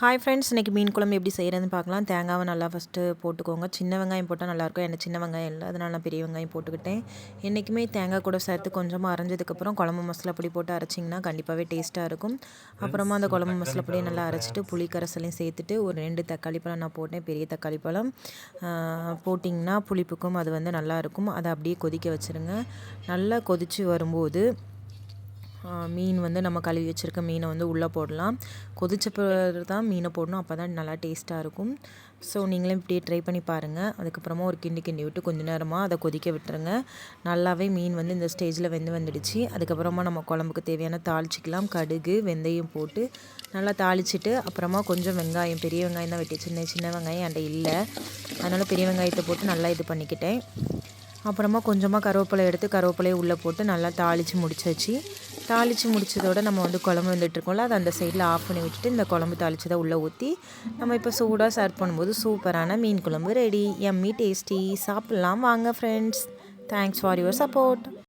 Hi friends இன்றைக்கி மீன் குழம்பு எப்படி செய்கிறதுன்னு பார்க்கலாம். தேங்காவை நல்லா ஃபஸ்ட்டு போட்டுக்கோங்க. சின்ன வெங்காயம் போட்டால் நல்லாயிருக்கும் எனக்கு சின்ன வெங்காயம் இல்லை. அதனால் நான் பெரிய வெங்காயம் போட்டுக்கிட்டேன். என்றைக்குமே தேங்காய் கூட சேர்த்து கொஞ்சமாக அரைஞ்சதுக்கப்புறம் குழம்பு மசாலா பொடி போட்டு அரைச்சிங்கன்னா கண்டிப்பாகவே டேஸ்ட்டாக இருக்கும். அப்புறமா அந்த குழம்பு மசாலா பொடியை நல்லா அரைச்சிட்டு புளி கரைசலையும் சேர்த்துட்டு ஒரு ரெண்டு தக்காளி பழம் நான் போட்டேன். பெரிய தக்காளி பழம். போட்டிங்கன்னா புளிப்புக்கும் அது வந்து நல்லாயிருக்கும் அதை அப்படியே கொதிக்க வச்சுருங்க. நல்லா கொதித்து வரும்போது மீன் வந்து நம்ம கழுவி வச்சுருக்க மீனை வந்து உள்ளே போடலாம். கொதிச்ச பிறகு தான் மீனை போடணும். அப்போ தான் நல்லா டேஸ்ட்டாக இருக்கும். ஸோ நீங்களும் இப்படியே ட்ரை பண்ணி பாருங்கள் அதுக்கப்புறமா ஒரு கிண்டி கிண்டி விட்டு கொஞ்சம் நேரமாக அதை கொதிக்க விட்டுருங்க. நல்லாவே மீன் வந்து இந்த ஸ்டேஜில் வெந்து வந்துடுச்சு. அதுக்கப்புறமா நம்ம குழம்புக்கு தேவையான தாளிச்சிக்கலாம். கடுகு வெந்தயம் போட்டு நல்லா தாளிச்சிட்டு அப்புறமா கொஞ்சம் வெங்காயம் பெரிய வெங்காயம் தான் வெட்டி சின்ன சின்ன வெங்காயம் என்கிட்ட இல்லை. அதனால் பெரிய வெங்காயத்தை போட்டு நல்லா இது பண்ணிக்கிட்டேன். அப்புறமா கொஞ்சமாக கருவேப்பிலை எடுத்து கருவேப்பிலையை உள்ளே போட்டு நல்லா தாளித்து முடிச்சாச்சு. தாளித்து முடித்ததோட நம்ம வந்து குழம்பு வந்துட்டுருக்கோம்ல அதை அந்த சைடில் ஆஃப் பண்ணி விட்டுட்டு இந்த குழம்பு தாளிச்சதை உள்ளே ஊற்றி நம்ம இப்போ சூடாக சர்வ் பண்ணும்போது சூப்பரான மீன் குழம்பு ரெடி எம்மி டேஸ்டி சாப்பிட்லாம். வாங்க friends thanks for your support